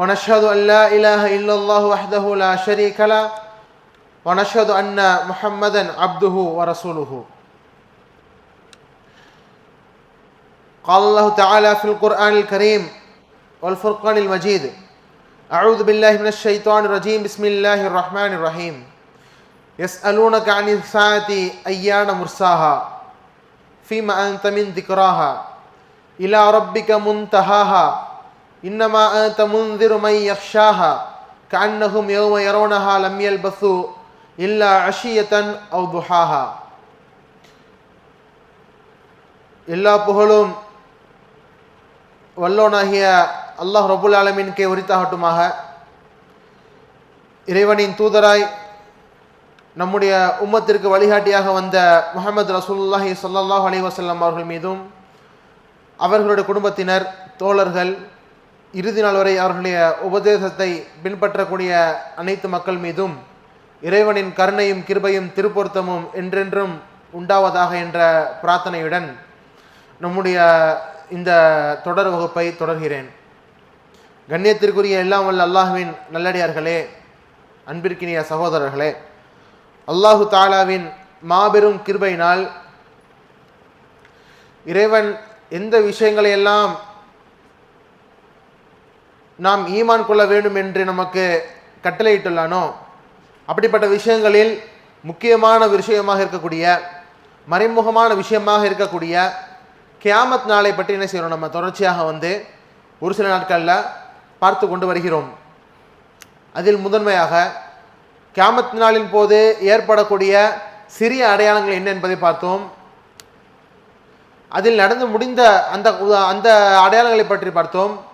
ونشهد أن لا إله إلا الله وحده لا شريك له ونشهد أن محمدا عبده ورسوله. قال الله تعالى في القرآن الكريم والفرقان المجيد أعوذ بالله من الشيطان الرجيم بسم الله الرحمن الرحيم. يسألونك عن الساعة أيان مرساها فيما أنت من ذكراها إلى ربك منتهاها இன்னமா அன்த முந்திருமை யக்ஷாஹா கண்ணகும் யோம யரோனஹா லம்யல் பசு இல்லா அஷியத்தன் அவு துஹாஹா. எல்லா புகழும் வல்லோனாகிய அல்லாஹ் ரபுல் ஆலமின்கே உரித்தாகட்டுமாக. இறைவனின் தூதராய் நம்முடைய உம்மத்திற்கு வழிகாட்டியாக வந்த முகமது ரசூல்லாஹி சல்லாஹ் அலி வசல்லாம் அவர்கள் மீதும் அவர்களுடைய குடும்பத்தினர் தோழர்கள் இறுதி நாள் வரை அவர்களுடைய உபதேசத்தை பின்பற்றக்கூடிய அனைத்து மக்கள் மீதும் இறைவனின் கருணையும் கிருபையும் திருப்பொருத்தமும் என்றென்றும் உண்டாவதாக என்ற பிரார்த்தனையுடன் நம்முடைய இந்த தொடர் வகுப்பை தொடர்கிறேன். கண்ணியத்திற்குரிய எல்லாம் வல்ல அல்லாஹுவின் நல்லடியார்களே அன்பிற்கினிய சகோதரர்களே அல்லாஹு தாலாவின் மாபெரும் கிருபையினால் இறைவன் எந்த விஷயங்களை எல்லாம் நாம் ஈமான் கொள்ள வேண்டும் என்று நமக்கு கட்டளையிட்டுள்ளானோ? அப்படிப்பட்ட விஷயங்களில் முக்கியமான விஷயமாக இருக்கக்கூடிய மறைமுகமான விஷயமாக இருக்கக்கூடிய கியாமத் நாளை பற்றி என்ன செய்கிறோம் நம்ம தொடர்ச்சியாக வந்து ஒரு சில நாட்களில் பார்த்து கொண்டு வருகிறோம். அதில் முதன்மையாக கியாமத் நாளின் போது ஏற்படக்கூடிய சிறிய அடையாளங்கள் என்ன என்பதை பார்த்தோம். அதில் நடந்து முடிந்த அந்த அந்த அடையாளங்களை பற்றி பார்த்தோம்.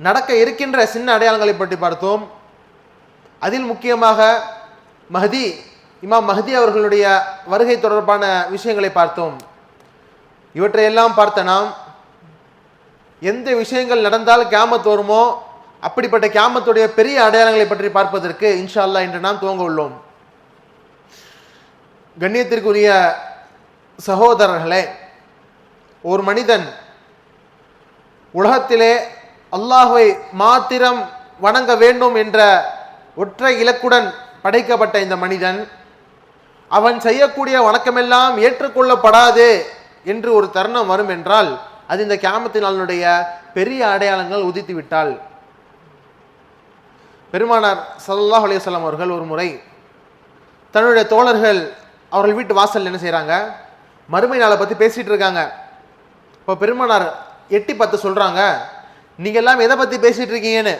நடக்க இருக்கின்ற சின்ன அடையாளங்களை பற்றி பார்த்தோம். அதில் முக்கியமாக மஹதி இமாம் மஹதி அவர்களுடைய வருகை தொடர்பான விஷயங்களை பார்த்தோம். இவற்றையெல்லாம் பார்த்த நாம் எந்த விஷயங்கள் நடந்தால் கேமத் வருமோ அப்படிப்பட்ட கேமத்துடைய பெரிய அடையாளங்களை பற்றி பார்ப்பதற்கு இன்ஷா அல்லாஹ் இன்று நாம் துவங்க உள்ளோம். கண்ணியத்திற்குரிய சகோதரர்களே ஒரு மனிதன் உலகத்திலே அல்லாஹுவை மாத்திரம் வணங்க வேண்டும் என்ற ஒற்றை இலக்குடன் படைக்கப்பட்ட இந்த மனிதன் அவன் செய்யக்கூடிய வணக்கமெல்லாம் ஏற்றுக்கொள்ளப்படாது என்று ஒரு தருணம் வரும் என்றால் அது இந்த கியாமத்தினாளுடைய பெரிய அடையாளங்கள் உதித்து விட்டால். பெருமானார் சல்லாஹ் அலையம் அவர்கள் ஒரு முறை தன்னுடைய தோழர்கள் அவர்கள் வீட்டு வாசல் என்ன செய்கிறாங்க மறுமை நாளை பற்றி பேசிகிட்டு இருக்காங்க. இப்போ பெருமானார் எட்டி பார்த்து சொல்கிறாங்க நீங்கள் எல்லாம் எதை பற்றி பேசிகிட்டு இருக்கீங்கன்னு?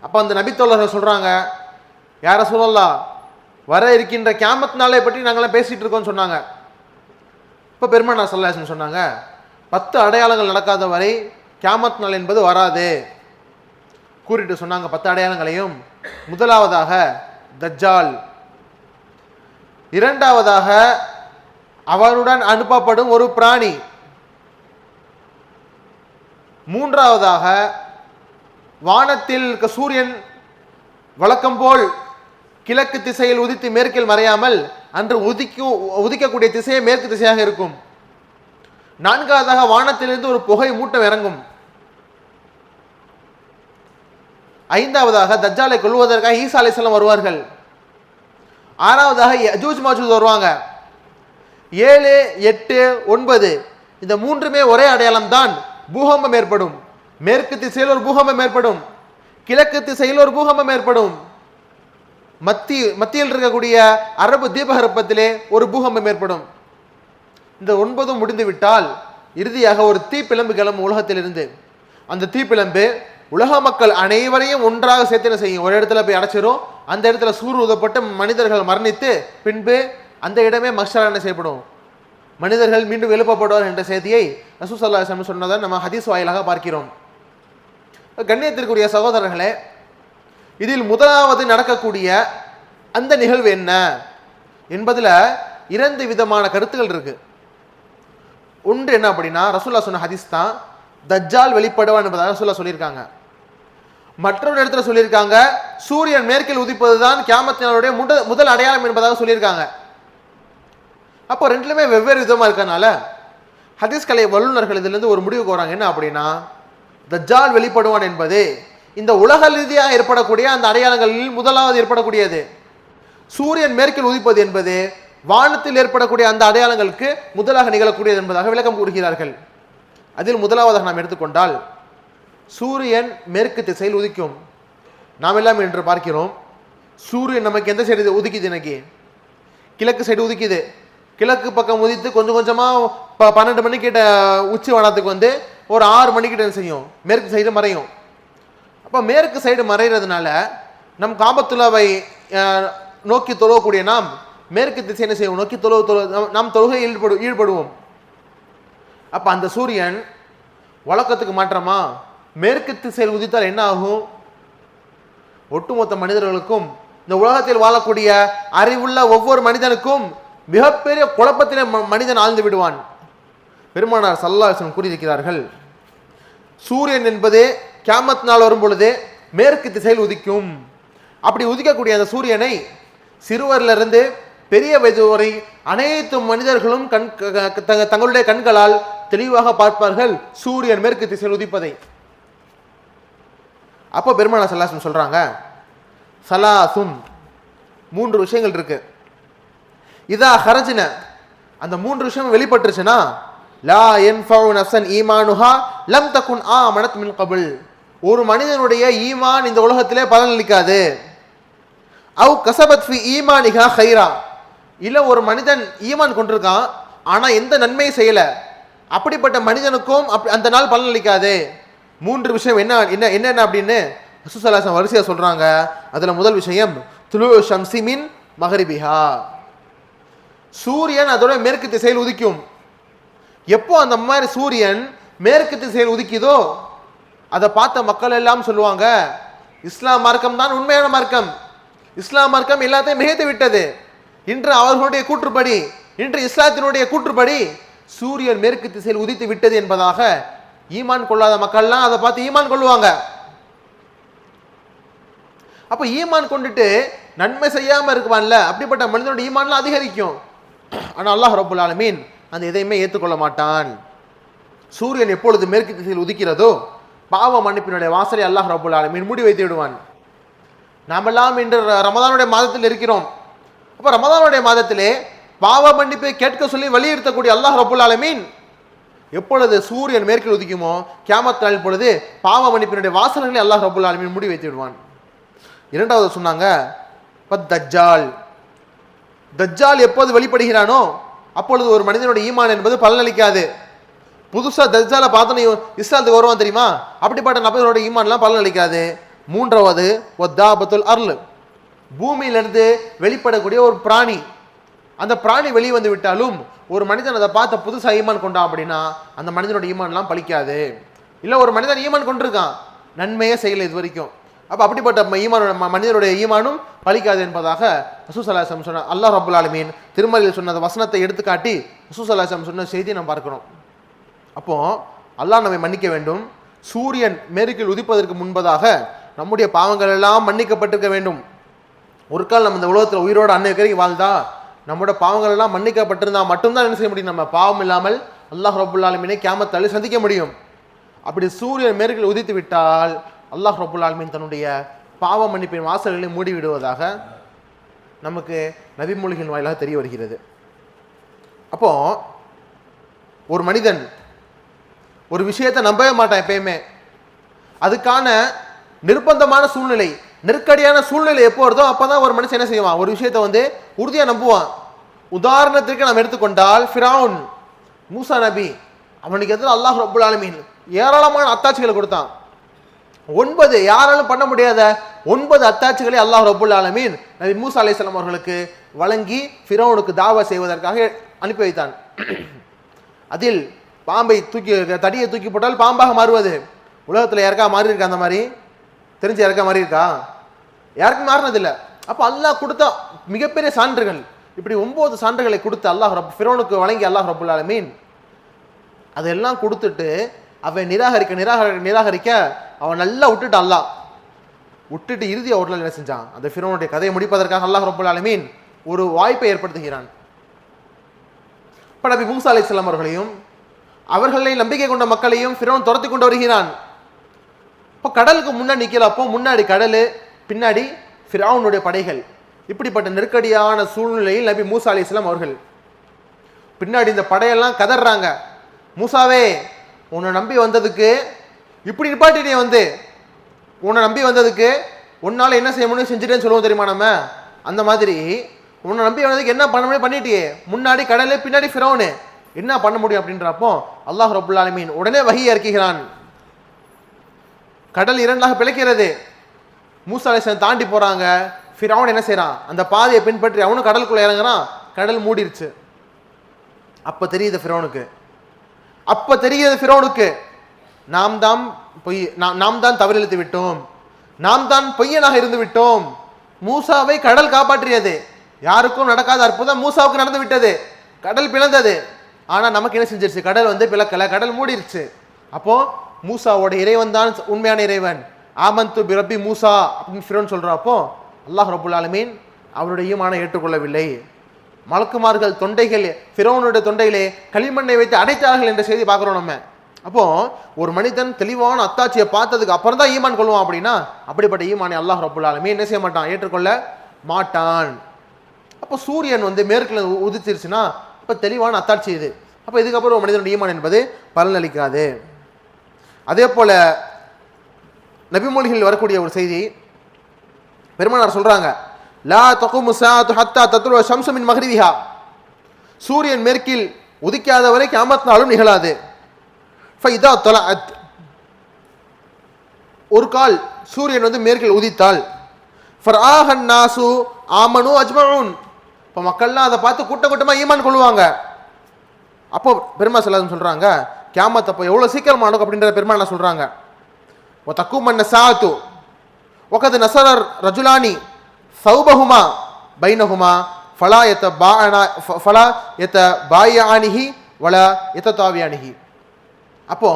அப்போ அந்த நபித்தோழர்கள் சொல்கிறாங்க யாரை சொல்லலாம் வர இருக்கின்ற கேமத் நாளை பற்றி நாங்களாம் பேசிகிட்டு இருக்கோம்னு சொன்னாங்க. இப்போ பெருமானார் சல்லாசன் சொன்னாங்க பத்து அடையாளங்கள் நடக்காத வரை கேமத் நாள் என்பது வராது. கூறிட்டு சொன்னாங்க பத்து அடையாளங்களையும். முதலாவதாக தஜ்ஜால் இரண்டாவதாக அவருடன் அனுப்பப்படும் ஒரு பிராணி. மூன்றாவதாக வானத்தில் இருக்க சூரியன் வழக்கம் போல் கிழக்கு திசையில் உதித்து மேற்கில் மறையாமல் அன்று உதிக்கும் உதிக்கக்கூடிய திசையே மேற்கு திசையாக இருக்கும். நான்காவதாக வானத்திலிருந்து ஒரு புகை மூட்டம் இறங்கும். ஐந்தாவதாக தஜ்ஜாலை கொள்வதற்காக ஈசா செல்லம் வருவார்கள். ஆறாவதாக யஜூஜ் மாஜூஜ் வருவாங்க. ஏழு எட்டு ஒன்பது இந்த மூன்றுமே ஒரே அடையாளம் தான் பூகம்பம் ஏற்படும். மேற்கு திசையில் ஒரு பூகம்பம் ஏற்படும். கிழக்கு திசையில் ஒரு பூகம்பம் ஏற்படும். மத்தி மத்தியில் இருக்கக்கூடிய அரபு தீபகற்பத்திலே ஒரு பூகம்பம் ஏற்படும். இந்த ஒன்பதும் முடிந்துவிட்டால் இறுதியாக ஒரு தீப்பிழம்பு கிளம்பும் உலகத்திலிருந்து. அந்த தீப்பிழம்பு உலக மக்கள் அனைவரையும் ஒன்றாக சேர்த்து செய்யும்? ஒரு இடத்துல போய் அடைச்சிரும். அந்த இடத்துல சூறு உதப்பட்டு மனிதர்கள் மரணித்து பின்பு அந்த இடமே மக்சரான செய்யப்படும்? மனிதர்கள் மீண்டும் எழுப்பப்படுவார் என்ற செய்தியை ரசூசல்லா சொன்னதை நம்ம ஹதீஸ் வாயிலாக பார்க்கிறோம். கண்ணியத்திற்குரிய சகோதரர்களே இதில் முதலாவது நடக்கக்கூடிய அந்த நிகழ்வு என்ன என்பதில் இரண்டு விதமான கருத்துகள் இருக்கு. ஒன்று என்ன அப்படின்னா ரசூல்லா சொன்ன ஹதீஸ் தான் தஜ்ஜால் வெளிப்படுவான் என்பதாக ரசூல்லா சொல்லியிருக்காங்க. மற்றொரு இடத்துல சொல்லியிருக்காங்க சூரியன் மேற்கில் உதிப்பது தான் கியாமத்தினுடைய முதல் அடையாளம் என்பதாக சொல்லியிருக்காங்க. அப்போ ரெண்டுலுமே வெவ்வேறு விதமாக இருக்கனால ஹதீஸ் கலை வல்லுநர்கள் இதுலேருந்து ஒரு முடிவுக்கு வராங்க. என்ன அப்படின்னா தஜ்ஜால் வெளிப்படுவான் என்பது இந்த உலக ரீதியாக ஏற்படக்கூடிய அந்த அடையாளங்களில் முதலாவது ஏற்படக்கூடியது. சூரியன் மேற்கில் உதிப்பது என்பது வானத்தில் ஏற்படக்கூடிய அந்த அடையாளங்களுக்கு முதலாக நிகழக்கூடியது என்பதாக விளக்கம் கூறுகிறார்கள். அதில் முதலாவதாக நாம் எடுத்துக்கொண்டால் சூரியன் மேற்கு திசையில் உதிக்கும். நாம் எல்லாம் என்று பார்க்கிறோம் சூரியன் நமக்கு எந்த சைடு உதிக்குது இன்னைக்கு? கிழக்கு சைடு உதிக்குது. கிழக்கு பக்கம் உதித்து கொஞ்சம் கொஞ்சமாக ப பன்னெண்டு மணிக்கிட்ட உச்சி வனத்துக்கு வந்து ஒரு ஆறு மணிக்கிட்ட செய்யும்? மேற்கு சைடு மறையும். அப்போ மேற்கு சைடு மறைகிறதுனால நம் காபத்துலாவை நோக்கி தொழக்கூடிய நாம் மேற்கு திசை என்ன செய்வோம்? நோக்கி தொழு தொழு நாம்- நாம் தொழுகை ஈடுபடு ஈடுபடுவோம். அப்போ அந்த சூரியன் வழக்கத்துக்கு மாற்றமா? மேற்கு திசையில் உதித்தால் என்ன ஆகும்? ஒட்டுமொத்த மனிதர்களுக்கும் இந்த உலகத்தில் வாழக்கூடிய அறிவுள்ள ஒவ்வொரு மனிதனுக்கும் மிகப்பெரிய குழப்பத்திலே ம- மனிதன் ஆழ்ந்து விடுவான். பெருமானார் சல்லாசன் கூறியிருக்கிறார்கள் சூரியன் என்பது கேமத் நாள் வரும் பொழுது மேற்கு திசையில் உதிக்கும். அப்படி உதிக்கக்கூடிய அந்த சூரியனை சிறுவரிலிருந்து பெரிய வயது வரை அனைத்து மனிதர்களும் கண் தங்க- தங்களுடைய கண்களால் தெளிவாக பார்ப்பார்கள் சூரியன் மேற்கு திசையில் உதிப்பதை. அப்போ பெருமானா சல்லாசன் சொல்றாங்க சலாசுன். மூன்று விஷயங்கள் இருக்குது இதா ஹரஜின அந்த மூன்று விஷயம் வெளிப்பட்டுருச்சுன்னா லா என்ஃபவு நஃப்சன் ஈமானுஹா லம் தகுன் ஆ மனத் மின் கபுல். ஒரு மனிதனுடைய ஈமான் இந்த உலகத்திலே பலனளிக்காது அவு கசபத் ஃபி ஈமானிகா ஹைரா இல்லை ஒரு மனிதன் ஈமான் கொண்டிருக்கான் ஆனால் எந்த நன்மையும் செய்யலை. அப்படிப்பட்ட மனிதனுக்கும் அப் அந்த நாள் பலனளிக்காது மூன்று விஷயம் என்ன என்ன என்னென்ன அப்படின்னு ரசூசல்லாசம் வரிசையாக சொல்கிறாங்க அதில் முதல் விஷயம் துலு ஷம்சிமின் மஹரிபிஹா. சூரியன் அதோட மேற்கு திசையில் உதிக்கும். எப்போ அந்த மாதிரி சூரியன் மேற்கு திசையில் உதிக்குதோ அதை பார்த்த மக்கள் எல்லாம் சொல்லுவாங்க இஸ்லாம் மார்க்கம் தான் உண்மையான மார்க்கம். இஸ்லாம் மார்க்கம் எல்லாத்தையும் மிகைத்து விட்டது. இன்று அவர்களுடைய கூற்றுப்படி இன்று இஸ்லாத்தினுடைய கூற்றுப்படி சூரியன் மேற்கு திசையில் உதித்து விட்டது என்பதாக ஈமான் கொள்ளாத மக்கள்லாம் அதை பார்த்து ஈமான் கொள்ளுவாங்க. அப்போ ஈமான் கொண்டுட்டு நன்மை செய்யாம இருக்குவான்ல அப்படிப்பட்ட மனிதனோட ஈமான்லாம் அதிகரிக்கும். ஆனால் அல்லாஹ் ரபுல் ஆலமீன் அந்த எதையுமே ஏற்றுக்கொள்ள மாட்டான். சூரியன் எப்பொழுது மேற்கு திசையில் உதிக்கிறதோ பாவ மன்னிப்பினுடைய வாசலை அல்லாஹ் ரபுல் ஆலமீன் மூடி வைத்து விடுவான். நாமெல்லாம் இன்று ரமதானுடைய மாதத்தில் இருக்கிறோம். அப்போ ரமதானுடைய மாதத்திலே பாவ மன்னிப்பை கேட்க சொல்லி வலியுறுத்தக்கூடிய அல்லாஹ் ரபுல் ஆலமீன் எப்பொழுது சூரியன் மேற்கில் உதிக்குமோ கியாமத் நாள் பொழுது பாவ மன்னிப்பினுடைய வாசல்களை அல்லாஹ் ரபுல் ஆலமீன் முடி வைத்து விடுவான். இரண்டாவது சொன்னாங்க பத் தஜ்ஜால் தஜ்ஜால் எப்போது வெளிப்படுகிறானோ அப்பொழுது ஒரு மனிதனுடைய ஈமான் என்பது பலனளிக்காது. புதுசாக தஜ்ஜாலை பார்த்தோன்னு இஸ்லாத்துக்கு வருவான் தெரியுமா? அப்படிப்பட்ட நபர்களோட ஈமான்லாம் பலனளிக்காது. மூன்றாவது ஒத்தாபத்துல் அருள். பூமியிலிருந்து வெளிப்படக்கூடிய ஒரு பிராணி. அந்த பிராணி வெளியே வந்து விட்டாலும் ஒரு மனிதன் அதை பார்த்த புதுசாக ஈமான் கொண்டான் அப்படின்னா அந்த மனிதனோட ஈமான்லாம் பழிக்காது இல்லை ஒரு மனிதன் ஈமான் கொண்டிருக்கான். நன்மையே செய்யலை இது வரைக்கும். அப்போ அப்படிப்பட்ட ஈமானோட மனிதனுடைய ஈமானும் பலிக்காது என்பதாக ரசூசல்லாசம் சொன்ன அல்லாஹ் ரபுல் ஆலமீன் திருமலையில் சொன்ன வசனத்தை எடுத்துக்காட்டி ரசூசல்லாசம் சொன்ன செய்தியை நாம் பார்க்கணும் அப்போது அல்லாஹ் நம்மை மன்னிக்க வேண்டும். சூரியன் மேற்கில் உதிப்பதற்கு முன்பதாக நம்முடைய பாவங்கள் எல்லாம் மன்னிக்கப்பட்டிருக்க வேண்டும். ஒரு கால் நம்ம இந்த உலகத்தில் உயிரோட அன்னை வரைக்கும் வாழ்ந்தா நம்மளோட பாவங்கள் எல்லாம் மன்னிக்கப்பட்டிருந்தால் மட்டும்தான் என்ன செய்ய முடியும்? நம்ம பாவம் இல்லாமல் அல்லாஹ் ரபுல் கேமத்தாலே சந்திக்க முடியும். அப்படி சூரியன் மேற்கில் உதித்து விட்டால் அல்லாஹ் ரபுல் ஆல்மீன் தன்னுடைய பாவ மன்னிப்பின் வாசல்களை மூடி விடுவதாக நமக்கு நபிமொழிகளின் வாயிலாக தெரிய வருகிறது. அப்போ ஒரு மனிதன் ஒரு விஷயத்தை நம்பவே மாட்டான் எப்பயுமே. அதுக்கான நிர்பந்தமான சூழ்நிலை நெருக்கடியான சூழ்நிலை எப்போ வருதோ அப்பதான் ஒரு மனுஷன் என்ன செய்வான்? ஒரு விஷயத்தை வந்து உறுதியா நம்புவான். உதாரணத்திற்கு நாம் எடுத்துக்கொண்டால் ஃபிரவுன் மூசா நபி அவனுக்கு எதிராக அல்லாஹ் ரபுல் ஆலமீன் ஏராளமான அத்தாட்சிகளை கொடுத்தான். ஒன்பது யாராலும் பண்ண முடியாத ஒன்பது அத்தாட்சிகளை அல்லாஹ் ரபுல் ஆலமீன் நபி மூசா அலைஹிஸ்ஸலாம் அவர்களுக்கு வழங்கி ஃபிரோனுக்கு தாவா செய்வதற்காக அனுப்பி வைத்தான். அதில் பாம்பை தூக்கி தடியை தூக்கி போட்டால் பாம்பாக மாறுவது. உலகத்தில் யாருக்கா மாறி இருக்கா அந்த மாதிரி? தெரிஞ்சு யாருக்கா மாறி இருக்கா? யாருக்கும் மாறினதில்லை. அப்போ அல்லாஹ் கொடுத்த மிகப்பெரிய சான்றுகள். இப்படி ஒன்பது சான்றுகளை கொடுத்து அல்லாஹ் ரப் ஃபிரோனுக்கு வழங்கி அல்லாஹ் ரபுல் ஆலமீன் அதெல்லாம் கொடுத்துட்டு அவன் நிராகரிக்க நிராகரி நிராகரிக்க அவன் நல்லா விட்டுட்டு அல்லாஹ். விட்டுட்டு இறுதி ஒரு நாள் என்ன செஞ்சான்? அந்த ஃபிரோனுடைய கதையை முடிப்பதற்காக அல்லாஹ் ரபுல் ஆலமீன் ஒரு வாய்ப்பை ஏற்படுத்துகிறான். இப்போ நபி மூசா அலைஹிஸ்ஸலாம் அவர்களையும் அவர்களை நம்பிக்கை கொண்ட மக்களையும் ஃபிரோன் துரத்தி கொண்டு வருகிறான். இப்போ கடலுக்கு முன்னாடி நிற்கிறப்போ முன்னாடி கடல் பின்னாடி ஃபிரௌனுடைய படைகள். இப்படிப்பட்ட நெருக்கடியான சூழ்நிலையில் நபி மூசா அலைஹிஸ்ஸலாம் அவர்கள் பின்னாடி இந்த படையெல்லாம் கதறாங்க மூசாவே உன்னை நம்பி வந்ததுக்கு இப்படி நிப்பாட்டினே வந்து. உன்னை நம்பி வந்ததுக்கு உன்னால் என்ன செய்ய முடியும் செஞ்சுட்டேன்னு சொல்லுவோம் தெரியுமா நம்ம? அந்த மாதிரி உன்னை நம்பி வந்ததுக்கு என்ன பண்ண முடியும் பண்ணிட்டியே. முன்னாடி கடலு பின்னாடி ஃபிரௌனு. என்ன பண்ண முடியும் அப்படின்றப்போ அல்லாஹ் ரபுல் ஆலமீன் உடனே வகி இறக்குகிறான். கடல் இரண்டாக பிழைக்கிறது. மூசா அலைஹிஸ்ஸலாம் தாண்டி போகிறாங்க ஃபிரௌன் என்ன செய்கிறான் அந்த பாதையை பின்பற்றி அவனும் கடலுக்குள்ளே இறங்குறான். கடல் மூடிருச்சு. அப்போ தெரியுது ஃபிரௌனுக்கு. அப்போ தெரியுது ஃபிரௌனுக்கு. நாம் தான் பொய் நாம் நாம் தான் தவறிழுத்து விட்டோம். நாம் தான் பொய்யனாக இருந்து விட்டோம். மூசாவை கடல் காப்பாற்றியது. யாருக்கும் நடக்காத அற்புதம் மூசாவுக்கு நடந்து விட்டது. கடல் பிளந்தது. ஆனால் நமக்கு என்ன செஞ்சிருச்சு? கடல் வந்து பிளக்கல. கடல் மூடிருச்சு. அப்போது மூசாவோட இறைவன் தான் உண்மையான இறைவன். ஆமந்து பிரபி மூசா அப்படின்னு ஃபிரோன் சொல்கிறப்போ அல்லாஹ் ரபுல் ஆலமீன் அவருடைய ஈமானை ஏற்றுக்கொள்ளவில்லை. மலக்குமார்கள் தொண்டைகள் ஃபிரோனுடைய தொண்டையிலே களிமண்ணை வைத்து அடைத்தார்கள் என்ற செய்தி பார்க்குறோம் நம்ம. அப்போ ஒரு மனிதன் தெளிவான அத்தாட்சியை பார்த்ததுக்கு அப்புறம் தான் ஈமான் கொள்வான் அப்படின்னா அப்படிப்பட்ட ஈமானை அல்லாஹ் ரபுல் என்ன செய்ய மாட்டான்? ஏற்றுக்கொள்ள மாட்டான். அப்போ சூரியன் வந்து மேற்குல உ- உதிச்சிருச்சுன்னா அப்போ தெளிவான அத்தாட்சி இது. அப்போ இதுக்கப்புறம் ஒரு மனிதனுடைய ஈமான் என்பது பலனளிக்காது. அதே போல் நபிமொழிகளில் வரக்கூடிய ஒரு செய்தி பெருமானார் சொல்கிறாங்க லா தொகு சாத்து ஹத்தா தத்துவ சம்சமின் மகரிவிஹா சூரியன் மேற்கில் உதிக்காத வரை அமர்த்தினாலும் நாளும் நிகழாது. ஃபைதா தொலஅத் ஒரு கால் சூரியன் வந்து மேற்கில் உதித்தால் ஃபர்ஆஹன் நாசு ஆமனு அஜ்மஊன் இப்போ மக்கள்லாம் அதை பார்த்து கூட்ட கூட்டமாக ஈமான் கொள்ளுவாங்க அப்போ பெருமா சொல்லாதுன்னு சொல்கிறாங்க கேமத்தை அப்போ எவ்வளோ சீக்கிரமாக நடக்கும்? அப்படின்றத பெருமா சொல்கிறாங்க ஓ தக்குமன் சாத்து ஒக்கது நசரர் ரஜுலானி சௌபஹுமா பைனஹுமா ஃபலா எத்த பானா ஃபலா எத்த பாயானிஹி வல எத்த தாவியானிஹி. அப்போ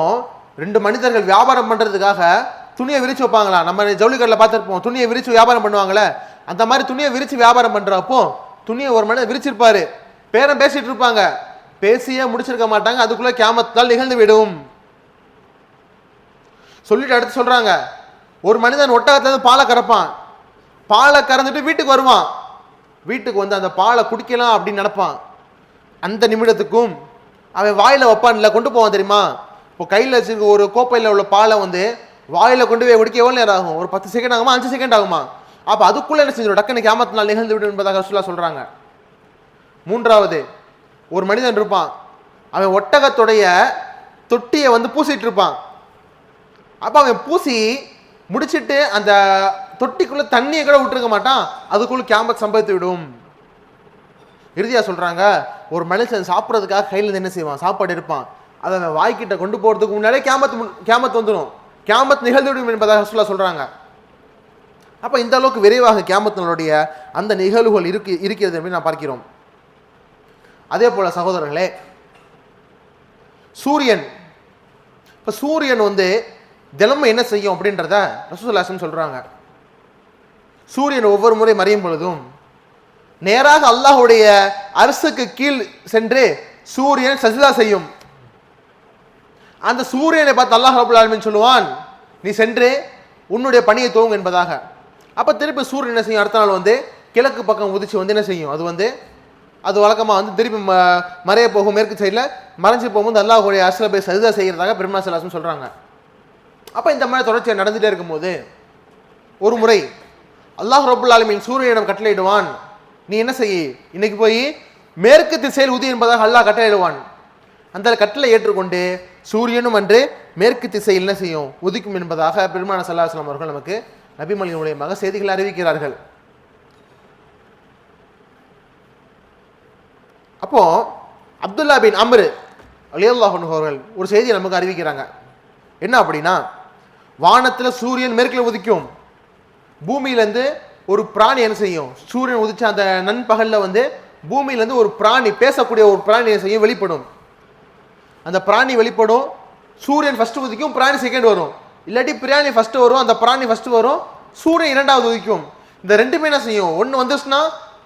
ரெண்டு மனிதர்கள் வியாபாரம் பண்றதுக்காக துணியை விரிச்சு வைப்பாங்களா? நம்ம ஜவுளி கடையில் பார்த்துருப்போம் துணியை விரிச்சு வியாபாரம் பண்ணுவாங்களே. அந்த மாதிரி துணியை விரிச்சு வியாபாரம் பண்றப்போ துணியை ஒரு மனிதன் விரிச்சிருப்பாரு. பேரம் பேசிட்டு இருப்பாங்க. பேசியே முடிச்சிருக்க மாட்டாங்க அதுக்குள்ள கேமத்தால் நிகழ்ந்து விடும். சொல்லிட்டு அடுத்து சொல்றாங்க ஒரு மனிதன் ஒட்டகத்துல இருந்து பாலை கறப்பான். பாலை கறந்துட்டு வீட்டுக்கு வருவான். வீட்டுக்கு வந்து அந்த பாலை குடிக்கலாம் அப்படின்னு நினைப்பான். அந்த நிமிடத்துக்கும் அவன் வாயில வைப்பான் இல்லை கொண்டு போவான் தெரியுமா? இப்போ கையில் வச்சுருக்க ஒரு கோப்பையில் உள்ள பாலை வந்து வாயில் கொண்டு போய் குடிக்க எவ்வளோ நேரம் ஆகும்? ஒரு பத்து செகண்ட் ஆகுமா? அஞ்சு செகண்ட் ஆகுமா? அப்போ அதுக்குள்ளே என்ன செஞ்சிடும் டக்குனு கியாமத்து நாள் நிகழ்ந்து விடும் என்பதாக ரசூலுல்லாஹ் சொல்கிறாங்க மூன்றாவது ஒரு மனிதன் இருப்பான். அவன் ஒட்டகத்துடைய தொட்டியை வந்து பூசிட்டு இருப்பான். அப்போ அவன் பூசி முடிச்சுட்டு அந்த தொட்டிக்குள்ளே தண்ணியை கூட விட்டுருக்க மாட்டான். அதுக்குள்ள கேம்பத் சம்பவித்து விடும். இறுதியாக சொல்கிறாங்க ஒரு மனுஷன் சாப்பிட்றதுக்காக கையிலேருந்து என்ன செய்வான்? சாப்பாடு இருப்பான் அதை அவன் வாய்க்கிட்ட கொண்டு போகிறதுக்கு முன்னாடியே கேமத் கேமத் வந்துடும் கேமத் நிகழ்ந்துவிடும் என்பதாக சொல்ல சொல்கிறாங்க அப்போ இந்த அளவுக்கு விரைவாக கேமத்தினுடைய அந்த நிகழ்வுகள் இருக்கு இருக்கிறது அப்படின்னு நான் பார்க்கிறோம். அதே போல் சகோதரர்களே சூரியன். இப்போ சூரியன் வந்து தினமும் என்ன செய்யும் அப்படின்றத ரசூசல்லாசன் சொல்கிறாங்க சூரியன் ஒவ்வொரு முறை மறையும் பொழுதும் நேராக அல்லாஹ்வுடைய அரசுக்கு கீழ் சென்று சூரியன் சஜிதா செய்யும். அந்த சூரியனை பார்த்து அல்லாஹ் ரபுல் ஆலமின் சொல்லுவான் நீ சென்று உன்னுடைய பணியை துவங்கு என்பதாக. அப்போ திருப்பி சூரியன் என்ன செய்யும்? அடுத்த நாள் வந்து கிழக்கு பக்கம் உதிச்சு வந்து என்ன செய்யும்? அது வந்து அது வழக்கமாக வந்து திருப்பி ம மறைய போகும் மேற்கு சைடில் மறைஞ்சு போகும்போது அல்லாஹுடைய அரசில் போய் சஜிதா செய்கிறதாக பெருமா சலாசம் சொல்கிறாங்க அப்போ இந்த மாதிரி தொடர்ச்சியாக நடந்துகிட்டே இருக்கும்போது ஒரு முறை அல்லாஹ் ரபுல் ஆலமின் சூரியனிடம் கட்டளையிடுவான் நீ என்ன செய்ய? இன்னைக்கு போய் மேற்கு திசையில் உதி என்பதாக அல்லாஹ் கட்டளையிடுவான். அந்த கட்டளை ஏற்றுக்கொண்டு சூரியனும் அன்று மேற்கு திசையில் என்ன செய்யும்? உதிக்கும் என்பதாக பெருமான சல்லாஹம் அவர்கள் நமக்கு நபிமொழி மூலியமாக செய்திகள் அறிவிக்கிறார்கள். அப்போ அப்துல்லா பின் அம்ரு அலியல்லாஹ் அவர்கள் ஒரு செய்தியை நமக்கு அறிவிக்கிறாங்க. என்ன அப்படின்னா வானத்தில் சூரியன் மேற்கில் உதிக்கும். பூமியிலேருந்து ஒரு பிராணி என்ன செய்யும்? சூரியன் உதிச்ச அந்த நண்பகலில் வந்து பூமியிலேருந்து ஒரு பிராணி பேசக்கூடிய ஒரு பிராணி என்ன செய்யும்? வெளிப்படும். அந்த பிராணி வெளிப்படும் சூரியன் ஃபஸ்ட்டு உதிக்கும் பிராணி செகண்ட் வரும். இல்லாட்டி பிராணி ஃபஸ்ட்டு வரும் அந்த பிராணி ஃபஸ்ட்டு வரும் சூரியன் இரண்டாவது உதிக்கும். இந்த ரெண்டுமே என்ன செய்யும்? ஒன்று வந்துருச்சுன்னா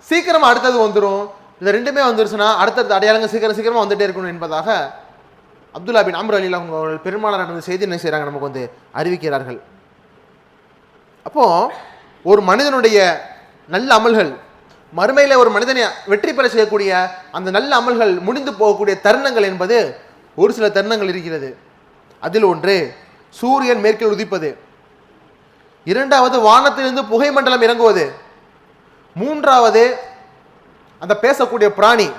சீக்கிரமாக அடுத்தது வந்துடும் இந்த ரெண்டுமே வந்துருச்சுன்னா அடுத்தது அடையாளங்கள் சீக்கிரம் சீக்கிரமாக வந்துட்டே இருக்கணும் என்பதாக அப்துல்லா பின் அம்ரு அலி அவர்கள் பெருமானார் நடந்த செய்தி என்ன செய்கிறாங்க நமக்கு வந்து அறிவிக்கிறார்கள். அப்போது ஒரு மனிதனுடைய நல்ல அமல்கள் மறுமையில் ஒரு மனிதனை வெற்றி பெற செய்யக்கூடிய அந்த நல்ல அமல்கள் முடிந்து போகக்கூடிய தருணங்கள் என்பது ஒரு சில தருணங்கள் இருக்கிறது. அதில் ஒன்று சூரியன் மேற்கில் உதிப்பது. இரண்டாவது வானத்திலிருந்து புகை மண்டலம் இறங்குவது. மூன்றாவது அந்த பேசக்கூடிய பிராணி.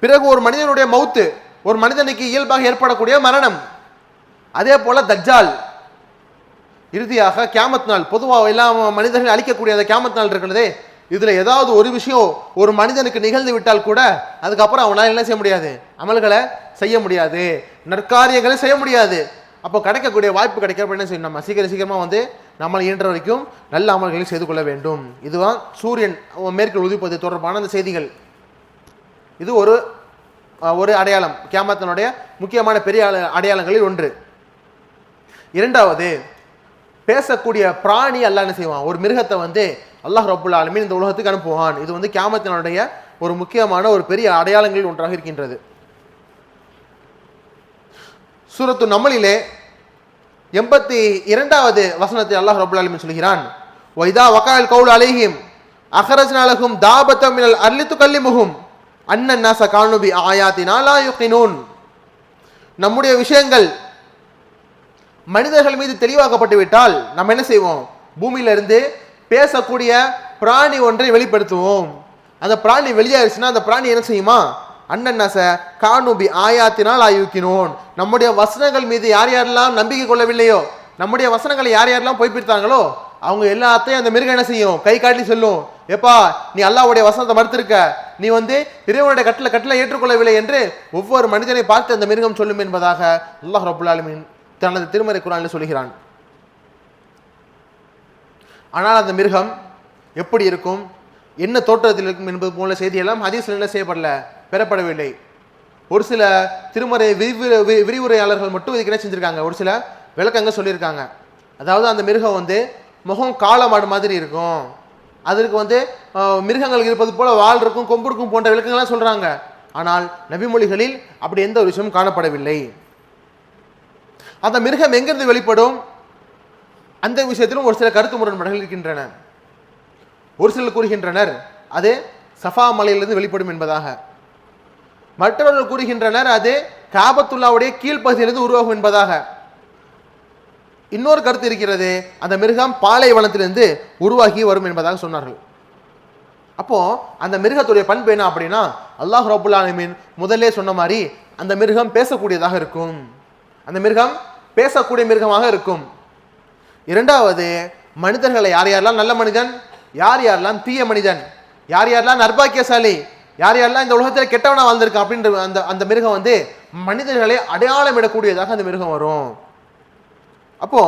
பிறகு ஒரு மனிதனுடைய மௌத்து ஒரு மனிதனுக்கு இயல்பாக ஏற்படக்கூடிய மரணம். அதே போல தஜ்ஜால். இறுதியாக கேமத் நாள் பொதுவாக எல்லா மனிதர்கள் அழிக்கக்கூடிய அந்த கேமத் நாள் இருக்கிறதே இதில் ஏதாவது ஒரு விஷயம் ஒரு மனிதனுக்கு நிகழ்ந்து விட்டால் கூட அதுக்கப்புறம் அவனால் என்ன செய்ய முடியாது? அமல்களை செய்ய முடியாது. நற்காரியங்களை செய்ய முடியாது. அப்போ கிடைக்கக்கூடிய வாய்ப்பு கிடைக்கிறப்ப என்ன செய்யணும்? நம்ம சீக்கிரம் சீக்கிரமாக வந்து நம்மளை இயன்ற வரைக்கும் நல்ல அமல்களை செய்து கொள்ள வேண்டும். இதுதான் சூரியன் மேற்கில் உதிப்பது தொடர்பான அந்த செய்திகள். இது ஒரு ஒரு அடையாளம். கியாமத்தினுடைய முக்கியமான பெரிய அடையாளங்களில் ஒன்று. இரண்டாவது பேசக்கூடிய பிராணி அல்ல என்ன செய்வான்? ஒரு மிருகத்தை வந்து அல்லாஹ் ரபுல் ஆலமின் இந்த உலகத்துக்கு அனுப்புவான். இது வந்து கேமத்தினுடைய ஒரு முக்கியமான ஒரு பெரிய அடையாளங்களில் ஒன்றாக இருக்கின்றது. சூரத்து நம்மளிலே எண்பத்தி இரண்டாவது வசனத்தை அல்லாஹ் ரபுல் ஆலமின் சொல்கிறான். வைதா வக்கால் கவுல் அலேஹிம் அகரஜ்னாலகும் தாபத்தம் மினல் அர்லித்து கல்லிமுகும் அண்ணன் நாச காணுபி ஆயாத்தினா லா நம்முடைய விஷயங்கள் மனிதர்கள் மீது தெளிவாக்கப்பட்டு விட்டால் நம்ம என்ன செய்வோம்? பூமியிலிருந்து பேசக்கூடிய பிராணி ஒன்றை வெளிப்படுத்துவோம். அந்த பிராணி வெளியாயிருச்சுன்னா அந்த பிராணி என்ன செய்யுமா? அண்ணன் நச காணுபி ஆயாத்தினால் ஆயுக்கினோன் நம்முடைய வசனங்கள் மீது யார் யாரெல்லாம் நம்பிக்கை கொள்ளவில்லையோ நம்முடைய வசனங்களை யார் யாரெல்லாம் பொய்ப்பித்தாங்களோ அவங்க எல்லாத்தையும் அந்த மிருகம் என்ன செய்யும்? கை காட்டி சொல்லும். எப்பா நீ அல்லாவுடைய வசனத்தை மறுத்திருக்க. நீ வந்து இறைவனுடைய கட்டில கட்டில ஏற்றுக்கொள்ளவில்லை என்று ஒவ்வொரு மனிதனை பார்த்து அந்த மிருகம் சொல்லும் என்பதாக அல்லாஹ் ரபுல்லாலுமின் தனது திருமறை குரானில் சொல்கிறான் ஆனால் அந்த மிருகம் எப்படி இருக்கும்? என்ன தோற்றத்தில் இருக்கும் என்பது போல செய்தியெல்லாம் ஹதீஸில் என்ன செய்யப்படல பெறப்படவில்லை. ஒரு சில திருமறை விரிவு வி- விரிவுரையாளர்கள் மட்டும் இதுக்கு என்ன செஞ்சுருக்காங்க? ஒரு சில விளக்கங்கள் சொல்லியிருக்காங்க. அதாவது அந்த மிருகம் வந்து முகம் காளை மாடு மாதிரி இருக்கும். அதற்கு வந்து மிருகங்கள் இருப்பது போல வால் இருக்கும் கொம்பு இருக்கும் போன்ற விளக்கங்கள்லாம் சொல்கிறாங்க ஆனால் நபிமொழிகளில் அப்படி எந்த ஒரு விஷயமும் காணப்படவில்லை. அந்த மிருகம் எங்கிருந்து வெளிப்படும்? அந்த விஷயத்திலும் ஒரு சில கருத்து முரண்பாடுகள் இருக்கின்றன. ஒரு சிலர் கூறுகின்றனர் அது சஃபா மலையிலிருந்து வெளிப்படும் என்பதாக. மற்றவர்கள் கூறுகின்றனர் அது காபத்துல்லாவுடைய கீழ்ப்பகுதியிலிருந்து உருவாகும் என்பதாக. இன்னொரு கருத்து இருக்கிறது அந்த மிருகம் பாலைவனத்திலிருந்து உருவாகி வரும் என்பதாக சொன்னார்கள். அப்போ அந்த மிருகத்துடைய பண்பு என்ன அப்படின்னா அல்லாஹ் ரபுல் ஆலமீன் முதல்லே சொன்ன மாதிரி அந்த மிருகம் பேசக்கூடியதாக இருக்கும். அந்த மிருகம் பேசக்கூடிய மிருகமாக இருக்கும். இரண்டாவது மனிதர்களை யார் யாரெல்லாம் நல்ல மனிதன்? யார் யாரெல்லாம் தீய மனிதன்? யார் யாரெல்லாம் நர்பாக்கியசாலி யார் யாரெல்லாம் இந்த உலகத்தில் கெட்டவனாக வாழ்ந்திருக்கான் அப்படின்ற அந்த அந்த மிருகம் வந்து மனிதர்களை அடையாளமிடக்கூடியதாக அந்த மிருகம் வரும். அப்போ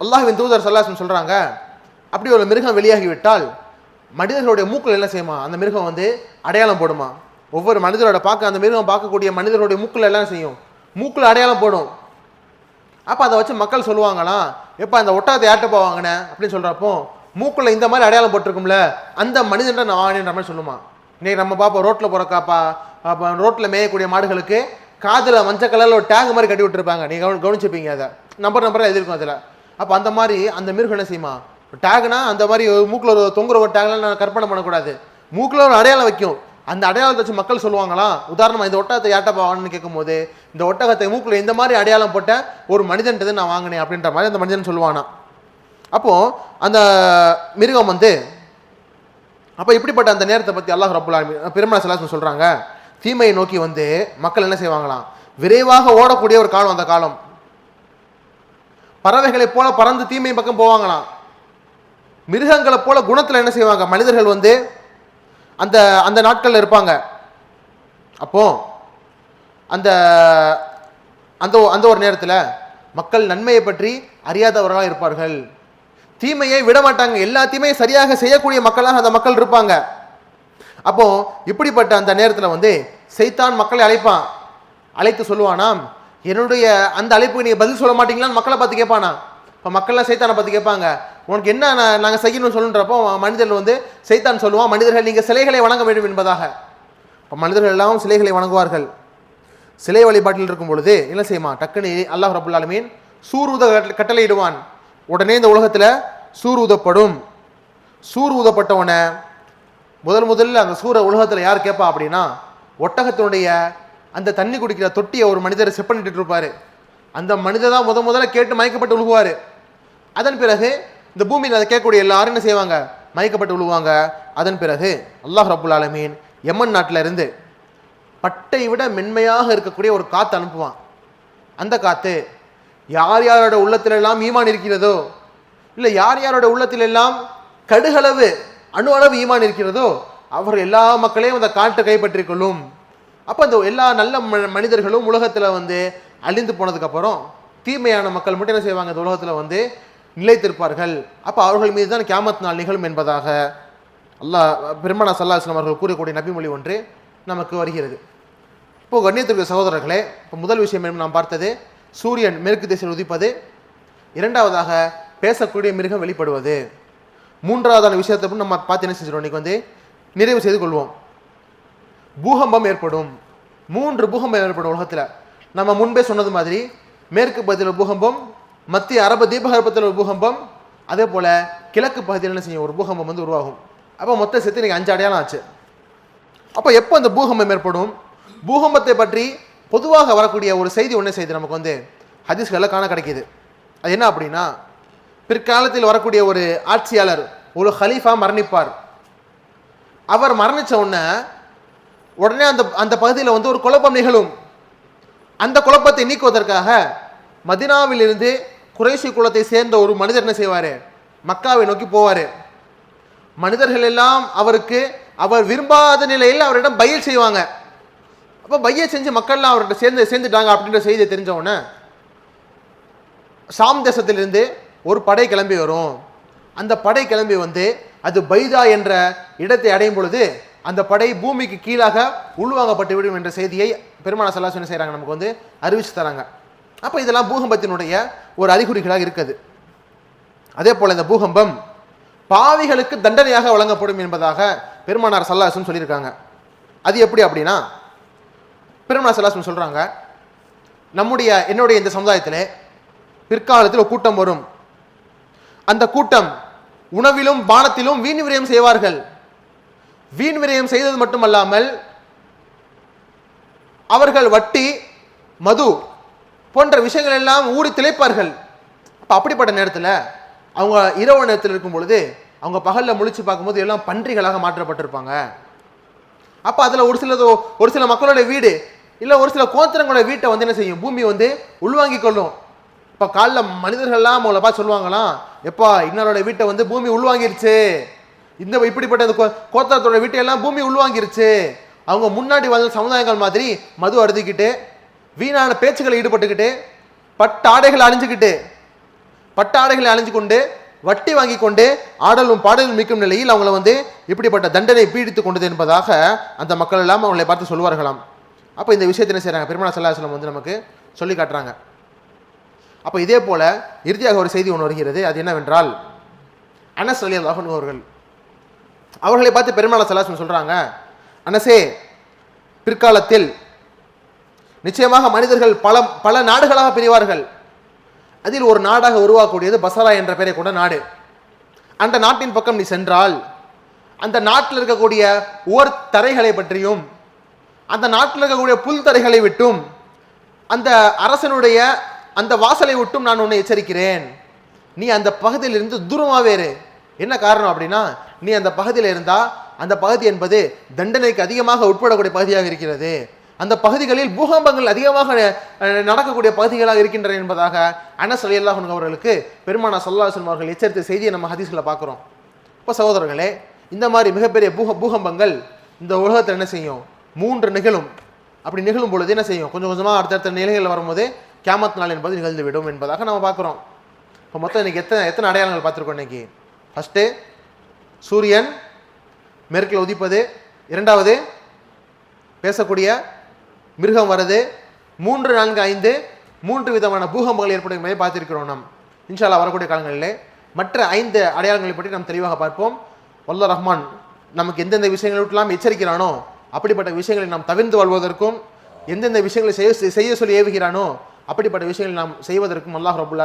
அல்லாஹின் தூதர் சல்லாசம் சொல்கிறாங்க அப்படி ஒரு மிருகம் வெளியாகி விட்டால் மனிதர்களுடைய மூக்கில் என்ன செய்யுமா? அந்த மிருகம் வந்து அடையாளம் போடுமா? ஒவ்வொரு மனிதரோட பார்க்க அந்த மிருகம் பார்க்கக்கூடிய மனிதர்களுடைய மூக்கில் எல்லாம் செய்யும்? மூக்கில் அடையாளம் போடும். அப்போ அதை வச்சு மக்கள் சொல்லுவாங்களாம் எப்போ அந்த ஒட்டகத்தை யார்கிட்ட வாங்கினேன் அப்படின்னு சொல்கிறப்போ மூக்குள்ள இந்த மாதிரி அடையாளம் போட்டிருக்கும்ல அந்த மனிதன்ட நான் வாங்கின்ற மாதிரி சொல்லுமா. இன்றைக்கி நம்ம பார்ப்போம் ரோட்டில் போகிறக்காப்பா அப்போ ரோட்டில் மேயக்கூடிய மாடுகளுக்கு காதில் மஞ்சள் கலரில் ஒரு டேக் மாதிரி கட்டி விட்டுருப்பாங்க. நீங்கள் கவனி கவனிச்சிருப்பீங்க அதை. நம்பர் நம்பராக எதிர்க்கும் அதில். அப்போ அந்த மாதிரி அந்த மிருகம் என்ன செய்யுமா? டேக்னா அந்த மாதிரி ஒரு மூக்கில் ஒரு தொங்குற ஒரு டேக்லாம் நான் கற்பனை பண்ணக்கூடாது. மூக்கில் ஒரு அடையாளம் வைக்கும். அந்த அடையாளத்தை வச்சு மக்கள் சொல்லுவாங்களாம் உதாரணமாக இந்த ஒட்டகத்தை யார்ட்ட வாங்கணும்னு கேட்கும்போது இந்த ஒட்டகத்தை மூக்கில் இந்த மாதிரி அடையாளம் போட்ட ஒரு மனிதன்ட்டு நான் வாங்கினேன் அப்படின்ற மாதிரி அந்த மனிதன் சொல்லுவானா? அப்போது அந்த மிருகம் வந்து அப்போ இப்படிப்பட்ட அந்த நேரத்தை பற்றி அல்லாஹ் ரப்புல் ஆலமீன் பெருமள சலாசம் சொல்கிறாங்க தீமையை நோக்கி வந்து மக்கள் என்ன செய்வாங்களாம்? விரைவாக ஓடக்கூடிய ஒரு காலம் அந்த காலம். பறவைகளைப் போல பறந்து தீமை பக்கம் போவாங்களாம். மிருகங்களைப் போல குணத்தில் என்ன செய்வாங்க? மனிதர்கள் வந்து அந்த அந்த நாட்களில் இருப்பாங்க. அப்போ அந்த அந்த அந்த ஒரு நேரத்தில் மக்கள் நன்மையை பற்றி அறியாதவர்களாக இருப்பார்கள். தீமையை விட மாட்டாங்க. எல்லாத்தையுமே சரியாக செய்யக்கூடிய மக்களாக அந்த மக்கள் இருப்பாங்க. அப்போ இப்படிப்பட்ட அந்த நேரத்தில் வந்து செய்தான் மக்களை அழைப்பான். அழைத்து சொல்லுவானாம் என்னுடைய அந்த அழைப்புக்கு நீங்கள் பதில் சொல்ல மாட்டீங்களான்னு மக்களை பார்த்து கேட்பானா இப்போ மக்கள்லாம் சைத்தானை பார்த்து கேட்பாங்க. உனக்கு என்ன நாங்கள் செய்யணும்னு சொல்லுன்றப்போ மனிதர்கள் வந்து சைத்தான் சொல்லுவான் மனிதர்கள் நீங்கள் சிலைகளை வணங்க வேண்டும் என்பதாக. இப்போ மனிதர்கள் எல்லாம் சிலைகளை வணங்குவார்கள். சிலை வழிபாட்டில் இருக்கும் பொழுது என்ன செய்யுமா? டக்குனு அல்லாஹ் ரபுல்லாலுமீன் ஆலமீன் சூர் கட்டளையிடுவான். உடனே இந்த உலகத்தில் சூர் ஊதப்படும் சூர் ஊதப்பட்டவனை முதல் முதல்ல அந்த சூர உலகத்தில் யார் கேட்பா அப்படின்னா ஒட்டகத்தினுடைய அந்த தண்ணி குடிக்கிற தொட்டியை ஒரு மனிதர் செப் பண்ணிட்டு அந்த மனிதர் தான் முத முதல்ல கேட்டு மயக்கப்பட்டு உழுகுவார். அதன் பிறகு இந்த பூமியில் அதை கேட்கக்கூடிய எல்லாரும் என்ன செய்வாங்க? மயக்கப்பட்டு விழுவாங்க. அதன் பிறகு அல்லாஹ் ரபுல் ஆலமீன் எம்மன் நாட்டில் இருந்து பட்டை விட மென்மையாக இருக்கக்கூடிய ஒரு காற்று அனுப்புவான். அந்த காற்று யார் யாரோட உள்ளத்திலெல்லாம் ஈமான் இருக்கிறதோ இல்லை யார் யாரோட உள்ளத்தில் எல்லாம் கடுகளவு அணு அளவு ஈமான் இருக்கிறதோ அவர் எல்லா மக்களையும் அந்த காற்றை கைப்பற்றிக்கொள்ளும். அப்போ அந்த எல்லா நல்ல ம- மனிதர்களும் உலகத்தில் வந்து அழிந்து போனதுக்கப்புறம் தீமையான மக்கள் மட்டும் என்ன செய்வாங்க? இந்த உலகத்தில் வந்து நிலைத்திருப்பார்கள். அப்போ அவர்கள் மீது தான் கேமத் நாள் நிகழும் என்பதாக அல்லாஹ் பெருமனா சல்லாஹ்லாம் அவர்கள் கூறக்கூடிய நபிமொழி ஒன்று நமக்கு வருகிறது. இப்போது கண்ணியத்திற்கு சகோதரர்களே இப்போ முதல் விஷயம் என்ன நாம் பார்த்தது சூரியன் மேற்கு திசையில் உதிப்பது இரண்டாவதாக பேசக்கூடிய மிருகம் வெளிப்படுவது. மூன்றாவதான விஷயத்தை நம்ம பார்த்து என்ன செஞ்சிடும் இன்றைக்கி வந்து நிறைவு செய்து கொள்வோம். பூகம்பம் ஏற்படும். மூன்று பூகம்பம் ஏற்படும் உலகத்தில். நம்ம முன்பே சொன்னது மாதிரி மேற்கு பகுதியில் பூகம்பம் மத்திய அரபு தீபகற்பத்தில் ஒரு பூகம்பம் அதே போல் கிழக்கு பகுதியில் என்ன செய்யும்? ஒரு பூகம்பம் வந்து உருவாகும். அப்போ மொத்த சேர்த்து இன்னைக்கு அஞ்சு அடையாளம் ஆச்சு. அப்போ எப்போ அந்த பூகம்பம் ஏற்படும்? பூகம்பத்தை பற்றி பொதுவாக வரக்கூடிய ஒரு செய்தி ஒன்று செய்தி நமக்கு வந்து ஹதீஸ்களில் காண கிடைக்கிது. அது என்ன அப்படின்னா பிற்காலத்தில் வரக்கூடிய ஒரு ஆட்சியாளர் ஒரு ஹலீஃபா மரணிப்பார். அவர் மரணிச்ச உடனே உடனே அந்த அந்த பகுதியில் வந்து ஒரு குழப்பம் நிகழும். அந்த குழப்பத்தை நீக்குவதற்காக மதினாவிலிருந்து குறைசி குலத்தை சேர்ந்த ஒரு மனிதர் என்ன செய்வார்? மக்காவை நோக்கி போவார். மனிதர்கள் எல்லாம் அவருக்கு அவர் விரும்பாத நிலையில் அவரிடம் பயில் செய்வாங்க. அப்போ பைய செஞ்சு மக்கள்லாம் அவர்கிட்ட சேர்ந்து சேர்ந்துட்டாங்க அப்படின்ற செய்தியை தெரிஞ்ச சாம் தேசத்திலிருந்து ஒரு படை கிளம்பி வரும். அந்த படை கிளம்பி வந்து அது பைதா என்ற இடத்தை அடையும் பொழுது அந்த படை பூமிக்கு கீழாக உள்வாங்கப்பட்டு விடும் என்ற செய்தியை பெருமான சல்லாஸ் செய்கிறாங்க நமக்கு வந்து அறிவிச்சு தராங்க. அப்போ இதெல்லாம் பூகம்பத்தினுடைய ஒரு அறிகுறிகளாக இருக்குது. அதே போல் இந்த பூகம்பம் பாவிகளுக்கு தண்டனையாக வழங்கப்படும் என்பதாக பெருமானார் சல்லாசம் சொல்லியிருக்காங்க. அது எப்படி அப்படின்னா பெருமானார் சல்லாசம் சொல்கிறாங்க நம்முடைய என்னுடைய இந்த சமுதாயத்திலே பிற்காலத்தில் ஒரு கூட்டம் வரும். அந்த கூட்டம் உணவிலும் பானத்திலும் வீண் விரயம் செய்வார்கள். வீண் விரயம் செய்தது மட்டுமல்லாமல் அவர்கள் வட்டி மது போன்ற விஷயங்கள் எல்லாம் ஊறி திளைப்பார்கள். அப்ப அப்படிப்பட்ட நேரத்தில் அவங்க இரவு நேரத்தில் இருக்கும் பொழுது அவங்க பகலில் முழிச்சு பார்க்கும்போது எல்லாம் பன்றிகளாக மாற்றப்பட்டிருப்பாங்க. அப்போ அதில் ஒரு சில ஒரு சில மக்களோட வீடு இல்லை ஒரு சில கோத்திரங்களோட வீட்டை வந்து என்ன செய்யும்? பூமி வந்து உள்வாங்கி கொள்ளும். இப்போ காலைல மனிதர்கள்லாம் அவங்கள பார்த்து சொல்லுவாங்களாம் எப்பா இன்னரோட வீட்டை வந்து பூமி உள்வாங்கிருச்சு. இந்த இப்படிப்பட்ட இந்த கோ- கோத்திரத்தோட பூமி உள்வாங்கிருச்சு. அவங்க முன்னாடி வாழ்ந்த சமுதாயங்கள் மாதிரி மது அருதிக்கிட்டு வீணான பேச்சுக்களை ஈடுபட்டுக்கிட்டு பட்டாடைகள் அழிஞ்சுக்கிட்டு பட்டாடைகளை அழிஞ்சு கொண்டு வட்டி வாங்கி கொண்டு ஆடலும் பாடலும் மிக்கும் நிலையில் அவங்கள வந்து இப்படிப்பட்ட தண்டனை பீடித்து கொண்டது என்பதாக அந்த மக்கள் எல்லாம் அவங்களை பார்த்து சொல்வார்களாம் அப்போ இந்த விஷயத்தை என்ன செய்கிறாங்க பெருமாள் சல்லாஹலம் வந்து நமக்கு சொல்லி காட்டுறாங்க. அப்போ இதே போல இறுதியாக ஒரு செய்தி ஒன்று வருகிறது. அது என்னவென்றால் அனஸ் அலி அல்லாஹன் அவர்கள் அவர்களை பார்த்து பெருமாள் சல்லாஹம் சொல்கிறாங்க அனசே பிற்காலத்தில் நிச்சயமாக மனிதர்கள் பல பல நாடுகளாக பிரிவார்கள். அதில் ஒரு நாடாக உருவாக்கக்கூடியது பசரா என்ற பெயரை கொண்ட நாடு. அந்த நாட்டின் பக்கம் நீ சென்றால் அந்த நாட்டில் இருக்கக்கூடிய ஓர் தரைகளை பற்றியும் அந்த நாட்டில் இருக்கக்கூடிய புல் தரைகளை விட்டும் அந்த அரசனுடைய அந்த வாசலை விட்டும் நான் உன்னை எச்சரிக்கிறேன். நீ அந்த பகுதியிலிருந்து தூரமாவே இரு என்ன காரணம் அப்படின்னா நீ அந்த பகுதியில் இருந்தால் அந்த பகுதி என்பது தண்டனைக்கு அதிகமாக உட்படக்கூடிய பகுதியாக இருக்கிறது. அந்த பகுதிகளில் பூகம்பங்கள் அதிகமாக நடக்கக்கூடிய பகுதிகளாக இருக்கின்றன என்பதாக அனஸ் அலி அவர்களுக்கு பெருமானா சல்லாஹன் அவர்கள் எச்சரித்த செய்தியை நம்ம ஹதீஸ்களை பார்க்குறோம். இப்போ சகோதரர்களே இந்த மாதிரி மிகப்பெரிய பூக பூகம்பங்கள் இந்த உலகத்தில் என்ன செய்யும்? மூன்று நிகழும். அப்படி நிகழும் பொழுது என்ன செய்யும்? கொஞ்சம் கொஞ்சமாக அடுத்தடுத்த நிலைகள் வரும்போது கேமத் நாள் என்பது நிகழ்ந்து விடும் என்பதாக நம்ம பார்க்குறோம். இப்போ மொத்தம் இன்றைக்கி எத்தனை எத்தனை அடையாளங்கள் பார்த்துருக்கோம் இன்னைக்கு? ஃபஸ்ட்டு சூரியன் மேற்கில் உதிப்பது இரண்டாவது பேசக்கூடிய மிருகம் வருது மூன்று நான்கு ஐந்து மூன்று விதமான பூகம்பங்கள் ஏற்படும் என்பதை பார்த்திருக்கிறோம் நாம். இன்ஷால்லா வரக்கூடிய காலங்களிலே மற்ற ஐந்து அடையாளங்களை பற்றி நாம் தெளிவாக பார்ப்போம். வல்ல ரஹ்மான் நமக்கு எந்தெந்த விஷயங்களை விட்டுலாம் எச்சரிக்கிறானோ அப்படிப்பட்ட விஷயங்களை நாம் தவிர்த்து வாழ்வதற்கும் எந்தெந்த விஷயங்களை செய்ய செய்ய சொல்லி ஏவுகிறானோ அப்படிப்பட்ட விஷயங்களை நாம் செய்வதற்கும் அல்லாஹ் ரபுல்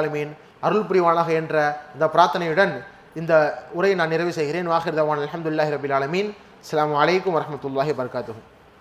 அருள் புரிவானாக என்ற இந்த பிரார்த்தனையுடன் இந்த உரையை நான் நிறைவு செய்கிறேன். வாஹிர் தவான். அலமதுல்லாஹி ரபில் ஆலமீன். அஸ்லாம் வலைக்கம் வரமத்துல்லாஹி வபரகாத்துஹு.